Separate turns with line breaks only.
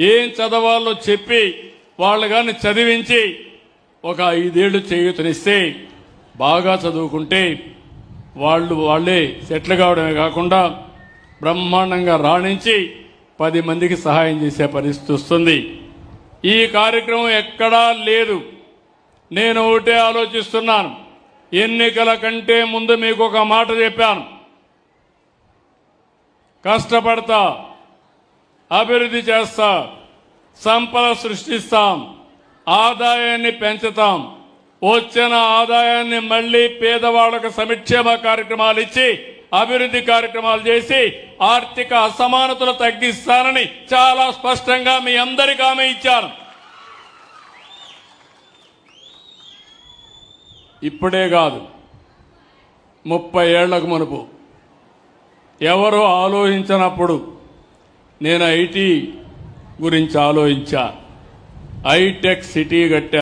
ఏం చదవాలో చెప్పి వాళ్ళు కానీ చదివించి ఒక ఐదేళ్ళు చేయూతనిస్తే బాగా చదువుకుంటే వాళ్ళు వాళ్ళే సెటిల్ కావడమే కాకుండా బ్రహ్మాండంగా రాణించి పది మందికి సహాయం చేసే పరిస్థితి వస్తుంది. ఈ కార్యక్రమం ఎక్కడా లేదు. నేను ఒకటే ఆలోచిస్తున్నాను. ఎన్నికల కంటే ముందు మీకు ఒక మాట చెప్పాను. కష్టపడతా. అభివృద్ధి చేస్తాం సంపద సృష్టిస్తాం ఆదాయాన్ని పెంచుతాం. వచ్చిన ఆదాయాన్ని మళ్ళీ పేదవాళ్ళకు సంక్షేమ కార్యక్రమాలు ఇచ్చి అభివృద్ధి కార్యక్రమాలు చేసి ఆర్థిక అసమానతలు తగ్గిస్తానని చాలా స్పష్టంగా మీ అందరికీ ఆమె ఇచ్చాను. ఇప్పుడే కాదు ముప్పై ఏళ్ళకు మునుపు. ఎవరు ఆలోచించినప్పుడు నేను ఐటీ గురించి ఆలోచించా. ఐటెక్ సిటీ కట్టా